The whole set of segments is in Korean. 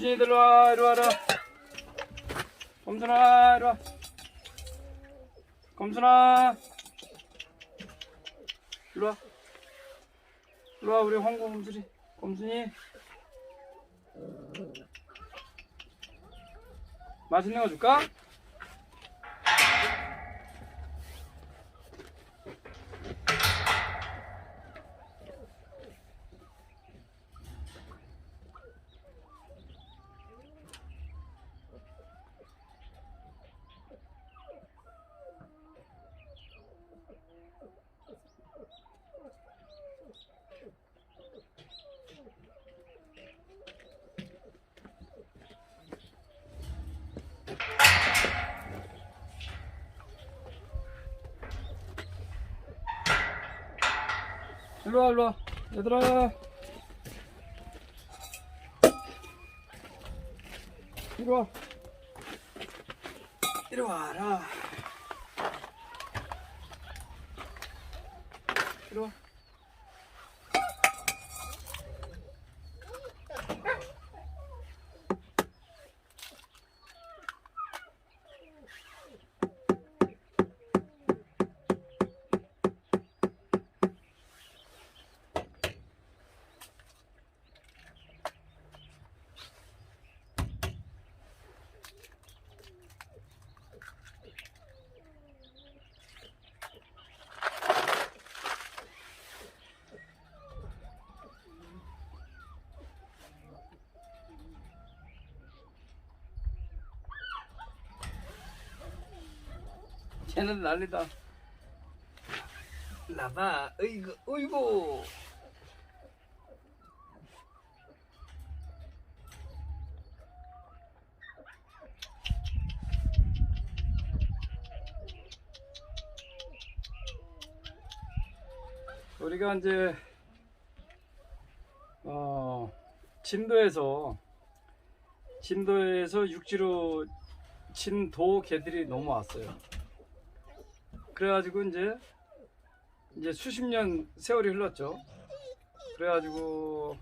곰순이 들어와 이리 와라. 곰순아 이리 와. 곰순아. 이리 와. 이리 와 우리 홍고 곰순이. 곰순이. 맛있는 거 줄까? 일로 와 일로 와. 얘들아. 이리 와. 이리 와라 이리 와 쟤는 난리다 나봐 어이구 어이구 우리가 이제 어 진도에서 진도에서 육지로 진도 개들이 넘어왔어요. 그래가지고 이제 이제 수십 년 세월이 흘렀죠. 그래가지고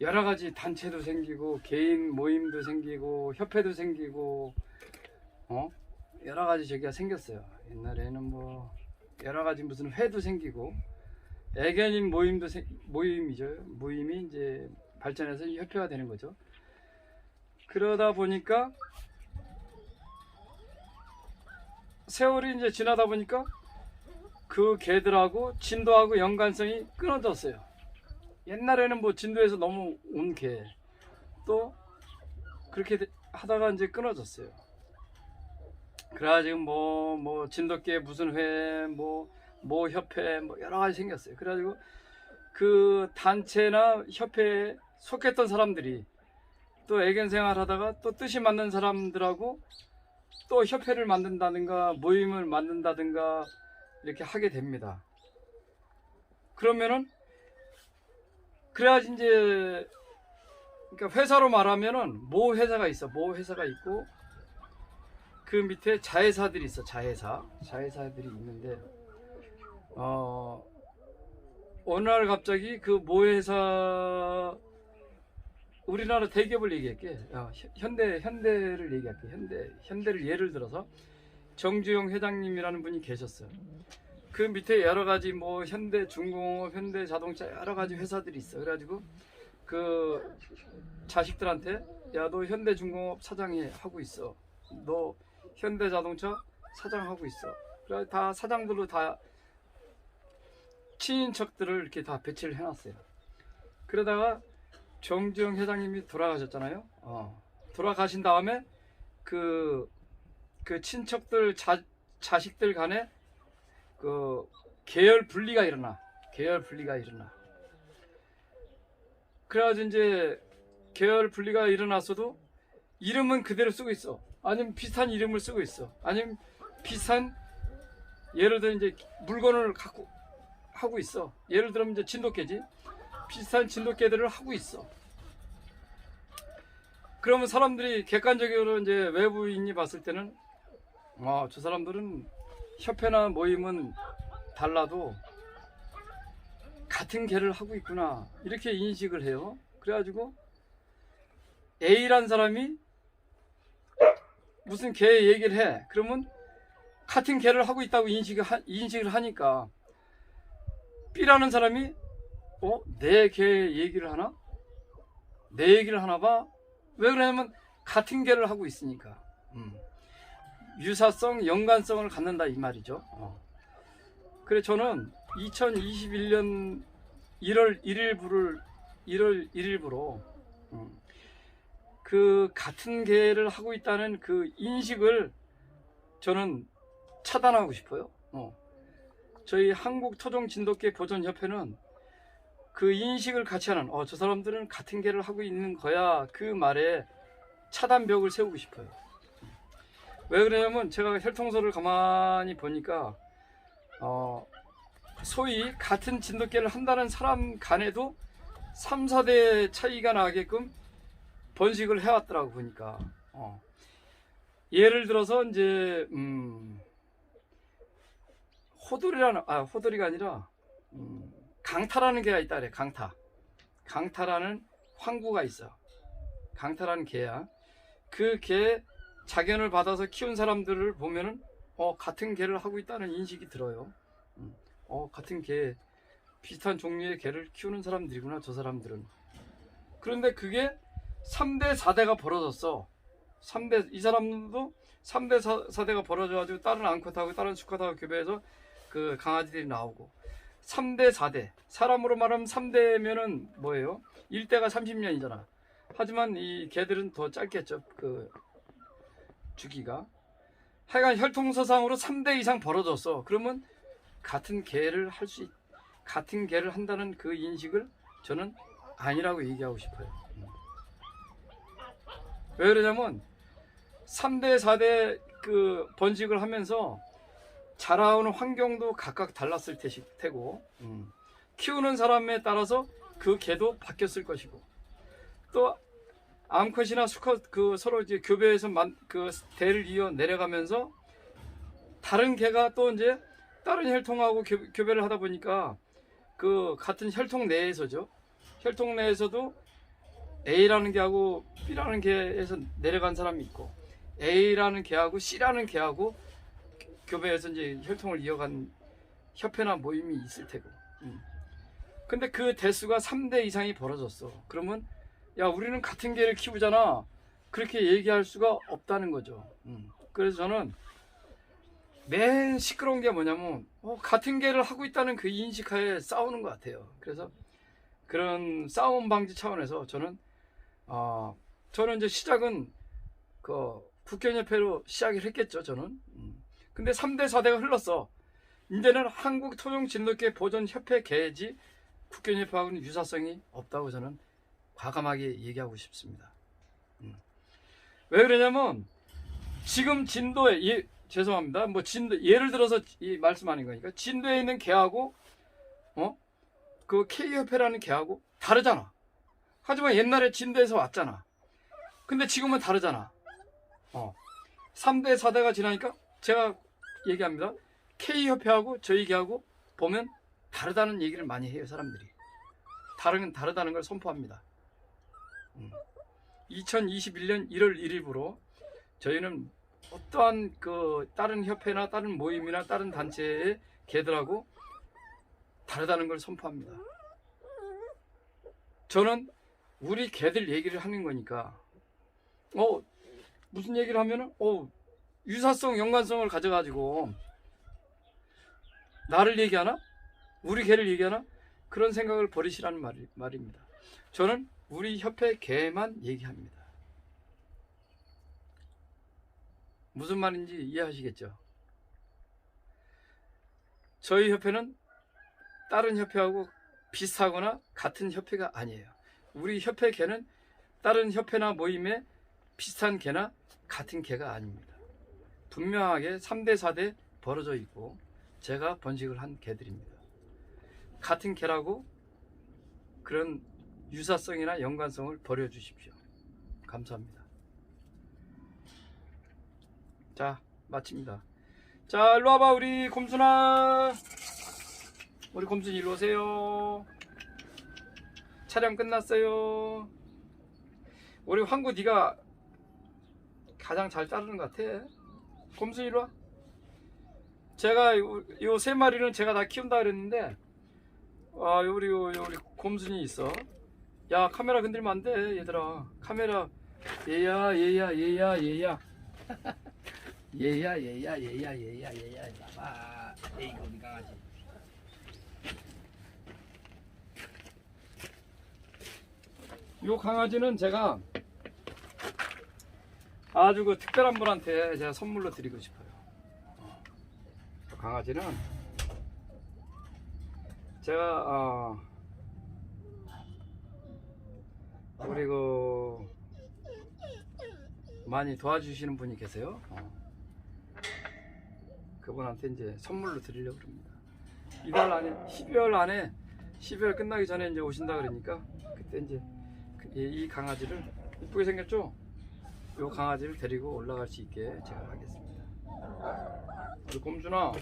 여러 가지 단체도 생기고 개인 모임도 생기고 협회도 생기고 어 여러 가지 저기가 생겼어요. 옛날에는 뭐 여러 가지 무슨 회도 생기고 애견인 모임도 생- 모임이죠. 모임이 이제 발전해서 협회가 되는 거죠. 그러다 보니까 세월이 이제 지나다 보니까 그 개들하고 진도하고 연관성이 끊어졌어요. 옛날에는 뭐 진도에서 너무 온 개, 또 그렇게 되- 하다가 이제 끊어졌어요. 그래가지고 뭐, 뭐, 진돗개 무슨 회, 뭐, 뭐 협회, 뭐 여러 가지 생겼어요. 그래가지고 그 단체나 협회에 속했던 사람들이 또 애견 생활 하다가 또 뜻이 맞는 사람들하고 또 협회를 만든다든가 모임을 만든다든가 이렇게 하게 됩니다. 그러면은 그래야지 이제 그러니까 회사로 말하면은 모 회사가 있어. 모 회사가 있고 그 밑에 자회사들이 있어. 자회사. 자회사들이 있는데 어 어느 날 갑자기 그 모 회사 우리나라 대기업을 얘기할게. 야, 현- 현대 현대를 얘기할게. 현대 현대를 예를 들어서 정주영 회장님이라는 분이 계셨어요. 그 밑에 여러 가지 뭐 현대 중공업, 현대 자동차 여러 가지 회사들이 있어. 그래가지고 그 자식들한테 야 너 현대 중공업 사장이 하고 있어. 너 현대 자동차 사장 하고 있어. 그래 다 사장들로 다 친인척들을 이렇게 다 배치를 해놨어요. 그러다가 정주영 회장님이 돌아가셨잖아요. 어. 돌아가신 다음에 그, 그 친척들 자, 자식들 간에 그 계열 분리가 일어나. 계열 분리가 일어나. 그래가지고 이제 계열 분리가 일어났어도 이름은 그대로 쓰고 있어. 아니면 비슷한 이름을 쓰고 있어. 아니면 비슷한 예를 들어 이제 물건을 갖고 하고 있어. 예를 들면 이제 진돗개지. 비슷한 진돗개들을 하고 있어. 그러면 사람들이 객관적으로 이제 외부인이 봤을 때는 아, 저 사람들은 협회나 모임은 달라도 같은 개를 하고 있구나 이렇게 인식을 해요. 그래가지고 A란 사람이 무슨 개 얘기를 해. 그러면 같은 개를 하고 있다고 인식을, 하, 인식을 하니까 B라는 사람이 어? 내 개 얘기를 하나? 내 얘기를 하나 봐? 왜 그러냐면 같은 개를 하고 있으니까 음. 유사성, 연관성을 갖는다 이 말이죠 어. 그래 저는 2021년 1월 1일부를 1월 1일부로 음, 그 같은 개를 하고 있다는 그 인식을 저는 차단하고 싶어요. 어. 저희 한국 토종 진돗개 보존 협회는 그 인식을 같이 하는 어, 저 사람들은 같은 개를 하고 있는 거야 그 말에 차단벽을 세우고 싶어요. 왜 그러냐면 제가 혈통소를 가만히 보니까 어, 소위 같은 진돗개를 한다는 사람 간에도 3, 4대 차이가 나게끔 번식을 해왔더라고 보니까 어. 예를 들어서 이제 음, 호돌이라는 아 호돌이가 아니라 음, 강타라는 개가 있다 그래 강타. 강타라는 황구가 있어. 강타라는 개야. 그 개 자견을 받아서 키운 사람들을 보면은 어 같은 개를 하고 있다는 인식이 들어요. 음, 어 같은 개. 비슷한 종류의 개를 키우는 사람들이구나 저 사람들은. 그런데 그게 3대 4대가 벌어졌어. 3대 이 사람도 3대 4, 대가 벌어져가지고 다른 앙컷하고 다른 수컷하고 교배해서 그 강아지들이 나오고 3대 4대. 사람으로 말하면 3대면은 뭐예요? 1대가 30년이잖아. 하지만 이 개들은 더 짧겠죠 그 주기가. 하여간 혈통서상으로 3대 이상 벌어졌어. 그러면 같은 개를 할수 같은 개를 한다는 그 인식을 저는 아니라고 얘기하고 싶어요. 왜 그러냐면 3대 4대 그 번식을 하면서 자라오는 환경도 각각 달랐을 테고 음. 키우는 사람에 따라서 그 개도 바뀌었을 것이고 또 암컷이나 수컷 그 서로 이제 교배해서 만, 그 대를 이어 내려가면서 다른 개가 또 이제 다른 혈통하고 교, 교배를 하다 보니까 그 같은 혈통 내에서죠 혈통 내에서도 A라는 개하고 B라는 개에서 내려간 사람이 있고 A라는 개하고 C라는 개하고 교배해서 이제 혈통을 이어간 협회나 모임이 있을 테고. 음. 근데 그 대수가 3대 이상이 벌어졌어. 그러면 야 우리는 같은 개를 키우잖아. 그렇게 얘기할 수가 없다는 거죠. 음. 그래서 저는 맨 시끄러운 게 뭐냐면 어, 같은 개를 하고 있다는 그 인식하에 싸우는 것 같아요. 그래서 그런 싸움 방지 차원에서 저는 어, 저는 이제 시작은 그 국견협회로 시작을 했겠죠. 저는. 음. 근데 3대 4대가 흘렀어. 이제는 한국 토종 진돗개 보존 협회 개지 국견협회하고는 유사성이 없다고 저는 과감하게 얘기하고 싶습니다. 음. 왜 그러냐면 지금 진도에 예, 죄송합니다. 뭐 진도 예를 들어서 이 말씀하는 거니까 진도에 있는 개하고 어그 K 협회라는 개하고 다르잖아. 하지만 옛날에 진도에서 왔잖아. 근데 지금은 다르잖아. 어. 3대 4대가 지나니까 제가 얘기합니다. K협회하고 저희 개하고 보면 다르다는 얘기를 많이 해요, 사람들이. 다른, 다르다는 걸 선포합니다. 음. 2021년 1월 1일부로 저희는 어떠한 그 다른 협회나 다른 모임이나 다른 단체의 개들하고 다르다는 걸 선포합니다. 저는 우리 개들 얘기를 하는 거니까 어 무슨 얘기를 하면은 어 유사성 연관성을 가져가지고 나를 얘기하나? 우리 개를 얘기하나? 그런 생각을 버리시라는 말, 말입니다. 저는 우리 협회 개만 얘기합니다. 무슨 말인지 이해하시겠죠? 저희 협회는 다른 협회하고 비슷하거나 같은 협회가 아니에요. 우리 협회 개는 다른 협회나 모임에 비슷한 개나 같은 개가 아닙니다. 분명하게 3대 4대 벌어져 있고 제가 번식을 한 개들입니다. 같은 개라고 그런 유사성이나 연관성을 버려주십시오. 감사합니다. 자, 마칩니다. 자, 일로 와봐, 우리 곰순아. 우리 곰순이 일로 오세요. 촬영 끝났어요. 우리 황구 네가 가장 잘 따르는 것 같아. 곰수 이리 와. 제가 요 세 마리는 제가 다 키운다 그랬는데 아 요리 요 요리 곰순이 있어. 야 카메라 건들면 안 돼 얘들아. 카메라 얘야 얘야 얘야 얘야. 얘야 얘야 얘야 얘야 얘야 봐봐. 에이 우리 강아지. 요 강아지는 제가 아주 그 특별한 분한테 제가 선물로 드리고 싶어요. 어, 저 강아지는 제가 어, 우리 그 많이 도와주시는 분이 계세요. 어. 그분한테 이제 선물로 드리려고 합니다. 이달 안에 12월 안에 12월 끝나기 전에 이제 오신다 그러니까 그때 이제 그- 이, 이 강아지를 이쁘게 생겼죠? 이 강아지를 데리고 올라갈 수 있게 제가 하겠습니다. 우리 곰준아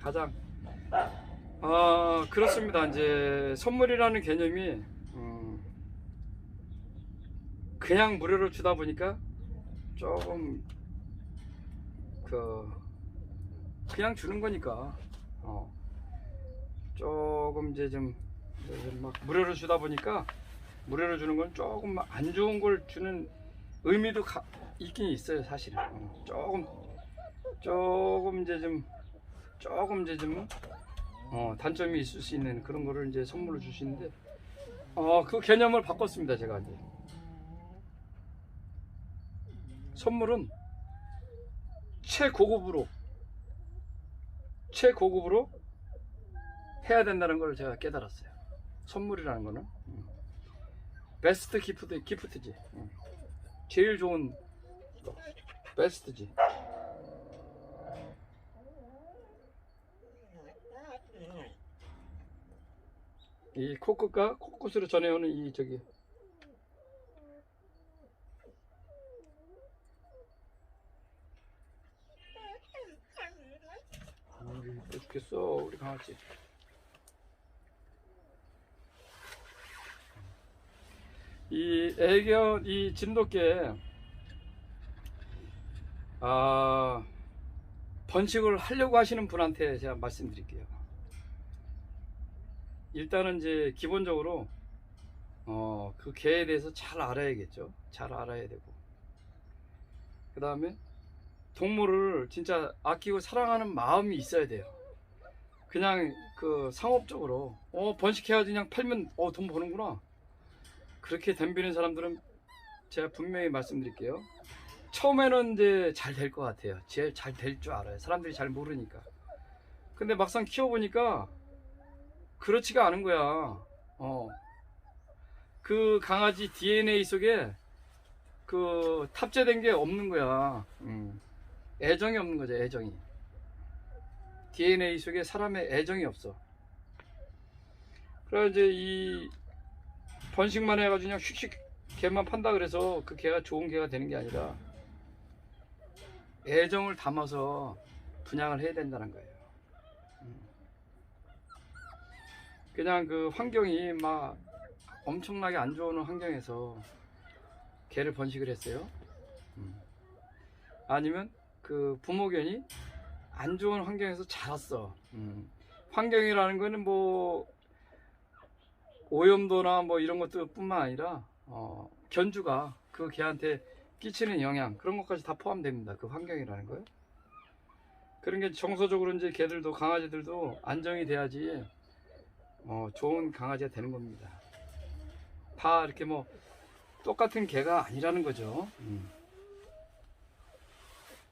가장 아 그렇습니다. 이제 선물이라는 개념이 음, 그냥 무료로 주다 보니까 조금 그 그냥 주는 거니까 어, 조금 이제 좀, 이제 좀막 무료로 주다 보니까 무료로 주는 건 조금 안 좋은 걸 주는 의미도 가- 있긴 있어요 사실은 어, 조금 조금 이제 좀 조금 이제 좀 어, 단점이 있을 수 있는 그런 거를 이제 선물로 주시는데 어, 그 개념을 바꿨습니다 제가 이제 선물은 최고급으로 최고급으로 해야 된다는 걸 제가 깨달았어요. 선물이라는 거는 음. 베스트 기프트 기프트지. 음. 제일 좋은 베스트지. 이 코끝과 코끝으로 전해오는 이 저기 아, 이뻐 죽겠어 우리 강아지 이 애견 이 진돗개 아 번식을 하려고 하시는 분한테 제가 말씀드릴게요 일단은 이제 기본적으로 어 그 개에 대해서 잘 알아야겠죠 잘 알아야 되고 그 다음에 동물을 진짜 아끼고 사랑하는 마음이 있어야 돼요. 그냥 그 상업적으로 어 번식해야지 그냥 팔면 어 돈 버는구나. 그렇게 덤비는 사람들은 제가 분명히 말씀드릴게요. 처음에는 이제 잘 될 것 같아요. 제일 잘 될 줄 알아요. 사람들이 잘 모르니까. 근데 막상 키워보니까 그렇지가 않은 거야. 어. 그 강아지 DNA 속에 그 탑재된 게 없는 거야. 음. 애정이 없는 거죠, 애정이. DNA 속에 사람의 애정이 없어. 그래 이제 이 번식만 해가지고 그냥 휙휙 개만 판다 그래서 그 개가 좋은 개가 되는 게 아니라 애정을 담아서 분양을 해야 된다는 거예요. 음. 그냥 그 환경이 막 엄청나게 안 좋은 환경에서 개를 번식을 했어요. 음. 아니면 그 부모견이 안 좋은 환경에서 자랐어. 음. 환경이라는 거는 뭐 오염도나 뭐 이런 것들 뿐만 아니라 어, 견주가 그 개한테 끼치는 영향 그런 것까지 다 포함됩니다. 그 환경이라는 거요. 그런 게 정서적으로 이제 개들도 강아지들도 안정이 돼야지 어, 좋은 강아지가 되는 겁니다. 다 이렇게 뭐 똑같은 개가 아니라는 거죠. 음.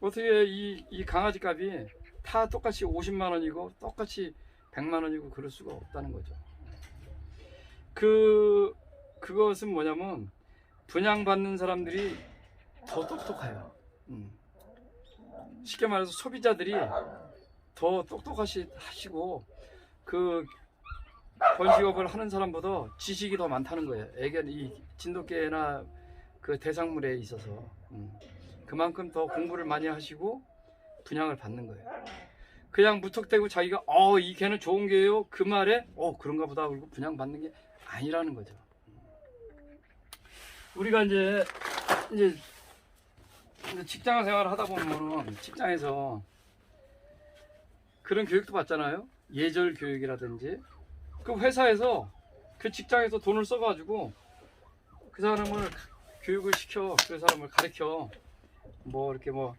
어떻게 이, 이 강아지 값이 다 똑같이 50만 원이고 똑같이 100만 원이고 그럴 수가 없다는 거죠. 그 그것은 뭐냐면 분양받는 사람들이 더 똑똑해요. 음. 쉽게 말해서 소비자들이 더 똑똑하시 하시고 그 번식업을 하는 사람보다 지식이 더 많다는 거예요. 애견 이 진돗개나 그 대상물에 있어서 음. 그만큼 더 공부를 많이 하시고 분양을 받는 거예요. 그냥 무턱대고 자기가 어 이 개는 좋은 개예요 그 말에 어 그런가 보다 그리고 분양 받는 게 아니라는 거죠. 우리가 이제 이제 직장 생활을 하다 보면은 직장에서 그런 교육도 받잖아요. 예절 교육이라든지 그 회사에서 그 직장에서 돈을 써가지고 그 사람을 교육을 시켜 그 사람을 가르쳐 뭐 이렇게 뭐,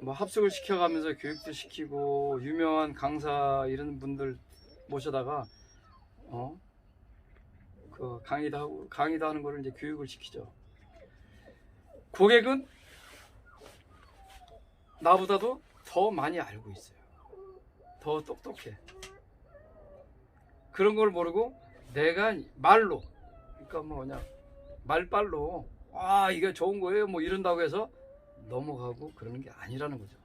뭐 합숙을 시켜가면서 교육도 시키고 유명한 강사 이런 분들 모셔다가 어 그 강의도 하고 강의도 하는 거를 이제 교육을 시키죠. 고객은 나보다도 더 많이 알고 있어요. 더 똑똑해. 그런 걸 모르고 내가 말로 그러니까 뭐냐 말빨로 아 이게 좋은 거예요 뭐 이런다고 해서 넘어가고 그러는 게 아니라는 거죠.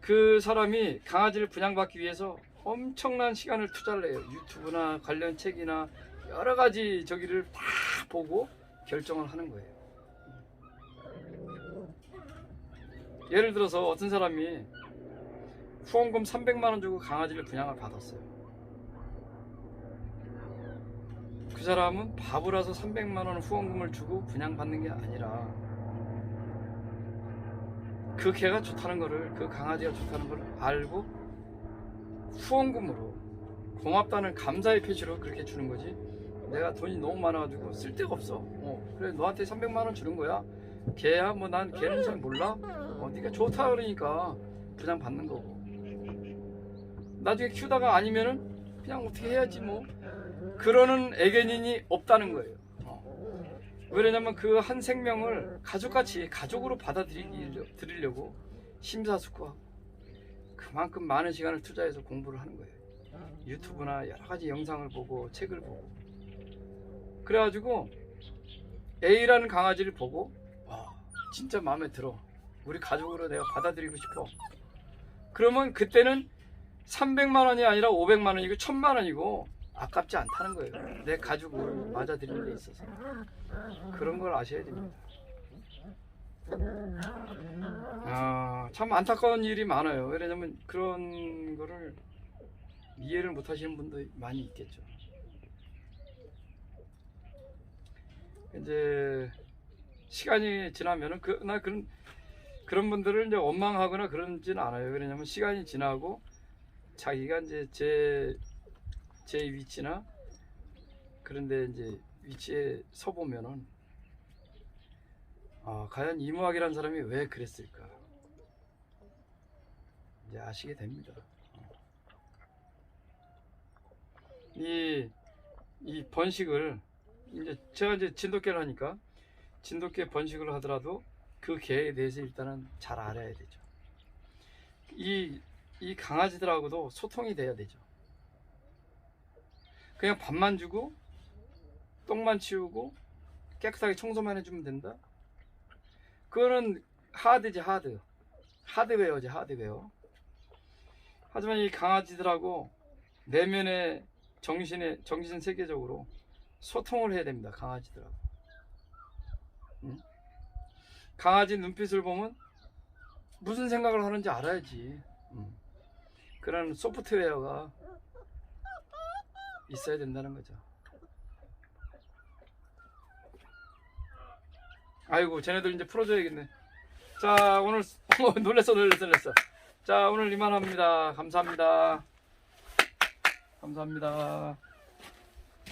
그 사람이 강아지를 분양받기 위해서 엄청난 시간을 투자를 해요. 유튜브나 관련 책이나 여러 가지 저기를 다 보고 결정을 하는 거예요. 예를 들어서 어떤 사람이 후원금 300만 원 주고 강아지를 분양을 받았어요. 그 사람은 바보라서 300만 원 후원금을 주고 분양받는 게 아니라 그 개가 좋다는 거를 그 강아지가 좋다는 거를 알고 후원금으로 고맙다는 감사의 표시로 그렇게 주는 거지. 내가 돈이 너무 많아가지고 쓸 데가 없어. 어, 그래 너한테 300만 원 주는 거야? 개야 뭐난 개는 잘 몰라? 어, 네가 좋다 그러니까 그냥 받는 거고. 나중에 키우다가 아니면은 그냥 어떻게 해야지 뭐. 그러는 애견인이 없다는 거예요. 어. 왜냐면 그 한 생명을 가족같이 가족으로 받아들이려고 심사숙고하고 그만큼 많은 시간을 투자해서 공부를 하는 거예요. 유튜브나 여러 가지 영상을 보고 책을 보고. 그래가지고 A라는 강아지를 보고 와 진짜 마음에 들어. 우리 가족으로 내가 받아들이고 싶어. 그러면 그때는 300만 원이 아니라 500만 원이고 1000만 원이고 아깝지 않다는 거예요. 내 가족을 맞아들이는 데 있어서. 그런 걸 아셔야 됩니다 아, 참 안타까운 일이 많아요 왜냐면 그런 거를 이해를 못 하시는 분도 많이 있겠죠 이제 시간이 지나면은 그나 그런 그런 분들을 이제 원망하거나 그런지는 않아요. 왜냐면 시간이 지나고 자기가 이제 제 제 위치나 그런데 이제 위치에 서 보면은 아, 과연 이무학이라는 사람이 왜 그랬을까? 이제 아시게 됩니다. 이, 이 번식을 이제 제가 이제 진돗개를 하니까 진돗개 번식을 하더라도 그 개에 대해서 일단은 잘 알아야 되죠. 이, 이 강아지들하고도 소통이 돼야 되죠. 그냥 밥만 주고 똥만 치우고 깨끗하게 청소만 해주면 된다? 그거는 하드지 하드. 하드웨어지 하드웨어. 하지만 이 강아지들하고 내면의 정신의 정신 세계적으로 소통을 해야 됩니다. 강아지들하고. 응? 강아지 눈빛을 보면 무슨 생각을 하는지 알아야지. 응. 그런 소프트웨어가 있어야 된다는 거죠. 아이고, 쟤네들 이제 풀어줘야겠네. 자, 오늘 어, 놀랬어, 놀랬어, 놀랬어. 자, 오늘 이만합니다. 감사합니다. 감사합니다.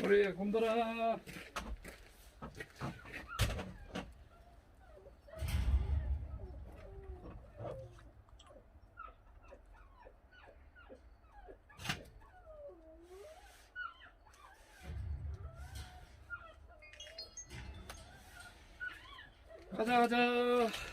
우리 곰돌아. 가자 가자